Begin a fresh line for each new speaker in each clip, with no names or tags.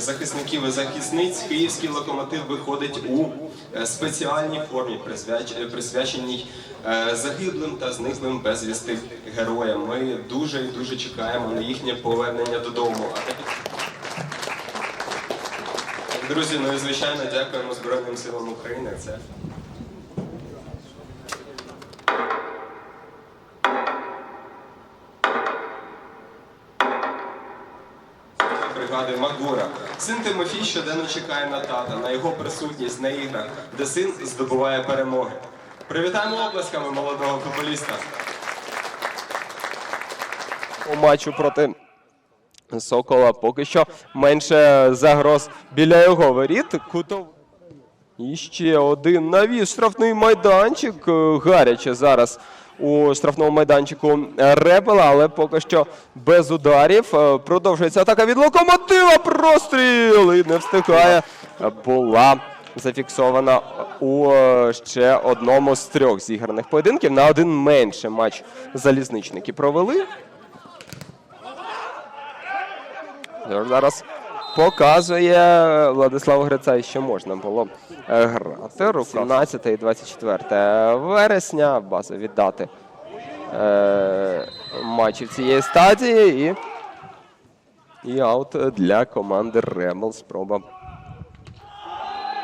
захисників і захисниць київський локомотив виходить у е, спеціальній формі, е, присвяченій е, загиблим та зниклим безвісти героям. Ми дуже і дуже чекаємо на їхнє повернення додому. Друзі, ну і звичайно дякуємо Збройним силам України. Це бригади Магура. Син Тимофій щоденно чекає на тата, на його присутність на іграх, де син здобуває перемоги. Привітаємо оплесками молодого футболіста.
у матчу проти Сокола поки що менше загроз біля його воріт. Кутов. І ще один навіс. Штрафний майданчик. Гаряче зараз у штрафному майданчику Ребела, але поки що без ударів. Е, Продовжується атака від локомотива. Простріл! І не встигає. Була зафіксована у е, ще одному з трьох зіграних поєдинків. На один менше матч залізничники провели. Зараз показує Владислав Грицай, що можна було е, грати. Рука 17 і 24 вересня. Базові дати е, матчів цієї стадії. І, і аут для команди Ремел. Спроба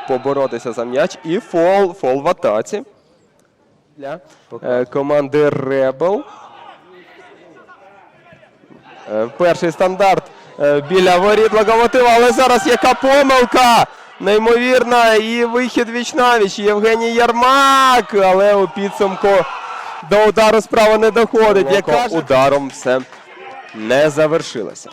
поборотися за м'яч. І фол, фол в атаці для е, команди Ребел. Е, Перший стандарт біля воріт локомотива, але зараз яка помилка! Неймовірна, і вихід віч-навіч. Євгеній Ярмак, але у підсумку до удару справа не доходить. Яка ударом все не завершилося.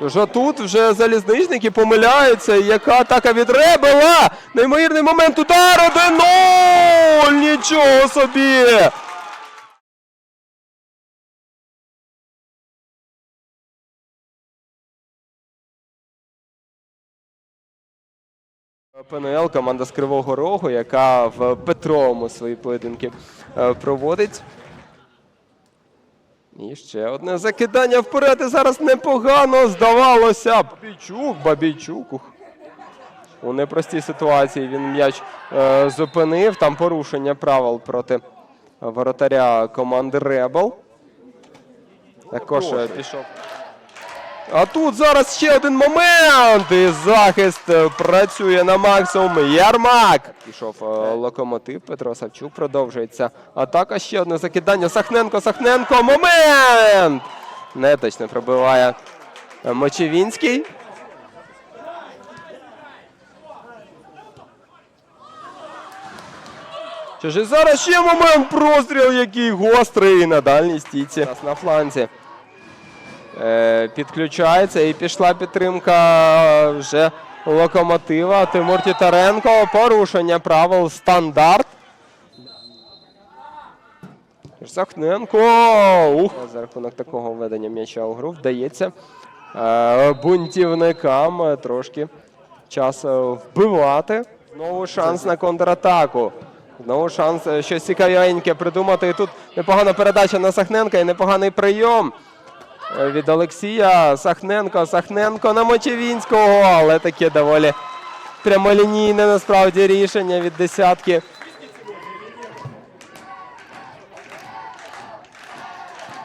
А тут вже залізничники помиляються. Яка атака від Ребела? Неймовірний момент удар 1-0! Нічого собі! ПНЛ, команда з Кривого Рогу, яка в Петровому свої поєдинки е, проводить. І ще одне закидання вперед. І зараз непогано здавалося. Бабійчук, Бабійчук. Ух. У непростій ситуації він м'яч е, зупинив. Там порушення правил проти воротаря команди Ребел. Також е, пішов. А тут зараз ще один момент. І захист е, працює на максимум. Ярмак. Пішов е, локомотив. Петро Савчук продовжується. Атака. Ще одне закидання. Сахненко, Сахненко. Момент! Неточно пробиває Мочевінський. Що ж зараз ще момент простріл, який гострий на дальній стійці. На фланзі. Е, підключається і пішла підтримка вже локомотива. Тимур Тітаренко. Порушення правил стандарт. Сахненко. Ух. За рахунок такого введення м'яча у гру вдається е, бунтівникам е, трошки час е, вбивати. Знову шанс на контратаку. Знову шанс е, щось цікавеньке придумати. І тут непогана передача на Сахненка і непоганий прийом е, від Олексія. Сахненко, Сахненко на Мочевінського, але таке доволі прямолінійне насправді рішення від десятки.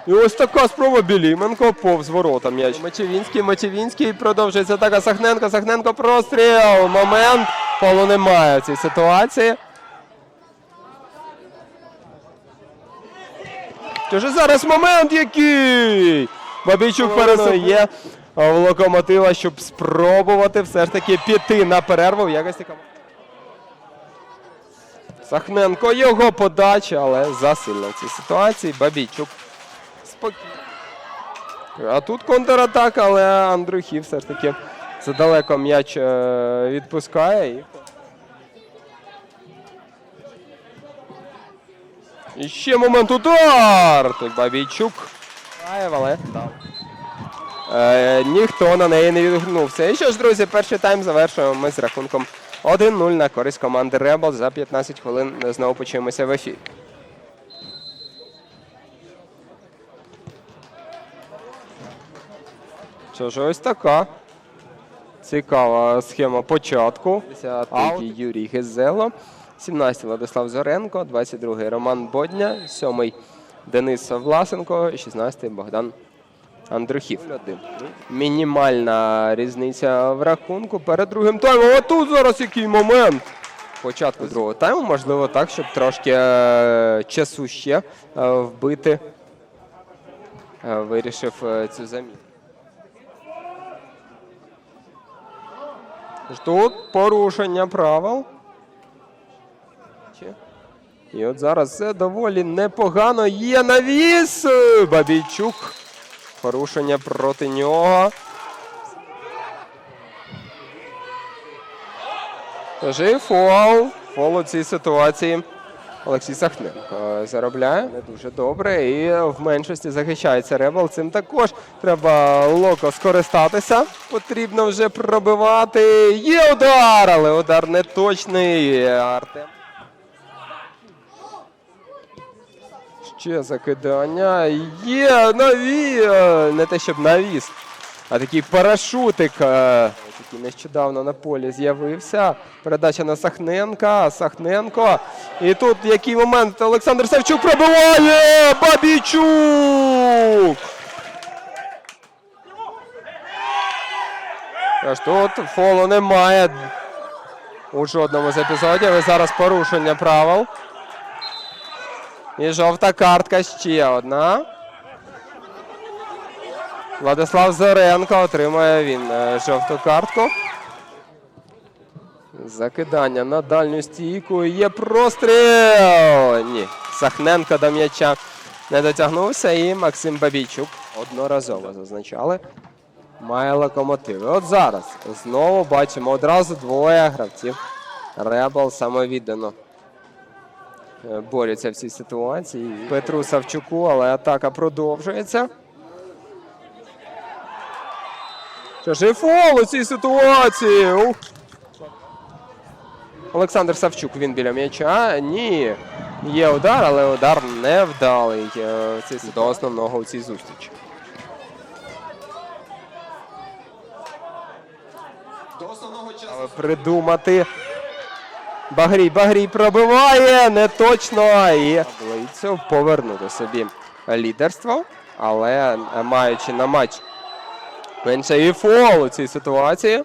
І ось така спроба Біліменко повз ворота м'яч. Мочевінський, Мочевінський продовжується атака Сахненко, Сахненко простріл. Момент. Полу немає в цій ситуації. Тож зараз момент який. Бабійчук пересує є в локомотива, щоб спробувати все ж таки піти на перерву в якості команди. Сахненко його подача, але засильно в цій ситуації. Бабійчук спокійно. А тут контратака, але Андрюхі все ж таки задалеко м'яч е, відпускає. І... і ще момент удар! Тут Бабійчук немає, валет дав. Е, ніхто на неї не відгнувся. І що ж, друзі, перший тайм завершуємо ми з рахунком 1-0 на користь команди Rebels. За 15 хвилин знову почуємося в ефірі. Що ж, ось така. Цікава схема початку. 10-й Юрій Гезело. 17-й Владислав Зоренко, 22-й Роман Бодня, 7-й Денис Власенко, 16-й Богдан Андрухів. Мінімальна різниця в рахунку перед другим таймом. А тут зараз який момент. Початку другого тайму, можливо, так, щоб трошки е, часу ще е, вбити. Е, Вирішив цю заміну. Тут порушення правил. І от зараз це доволі непогано. Є навіс. Е, Бабійчук. Порушення проти нього. Тож фол. Фол у цій ситуації. Олексій Сахненко заробляє не дуже добре і в меншості захищається Ребел. Цим також треба локо скористатися. Потрібно вже пробивати. Є удар, але удар не точний. Артем. Ще закидання. Є наві. Не те, щоб навіс, а такий парашутик. е, Який нещодавно на полі з'явився. Передача на Сахненка. Сахненко. І тут який момент Олександр Савчук пробиває! Бабічук! Аж тут фолу немає у жодному з епізодів. І зараз порушення правил. І жовта картка ще одна. Владислав Зоренко отримує він е, жовту картку. Закидання на дальню стійку. Є простріл. Ні. Сахненко до м'яча не дотягнувся. І Максим Бабійчук одноразово зазначали. Має локомотиви. От зараз знову бачимо одразу двоє гравців. Ребел самовіддано борються в цій ситуації. Петру Савчуку, але атака продовжується. І фол у цій ситуації. Ух. Олександр Савчук він біля м'яча. Ні. Є удар, але удар невдалий е, до основного у цій зустрічі.
До основного часу.
Придумати. Багрій, Багрій пробиває, не точно. І Блейцев повернути собі лідерство, але е, маючи на матч менше і фол у цій ситуації.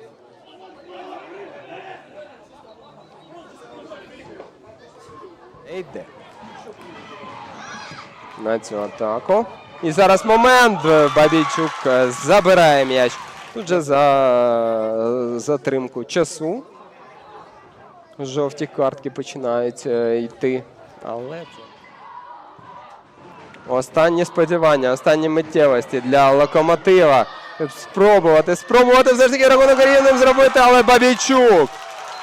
Йде. На цю атаку. І зараз момент. е, Бабійчук е, забирає м'яч. Тут же за затримку часу. Жовті картки починають е, йти. Але це. Останні сподівання, останні миттєвості для локомотива. Спробувати, спробувати все ж таки рахунок рівним зробити, але Бабійчук.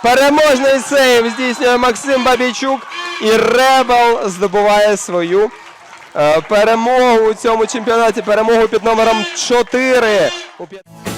Переможний сейв здійснює Максим Бабійчук. І Ребел здобуває свою е, перемогу у цьому чемпіонаті. Перемогу під номером 4. У п'ят-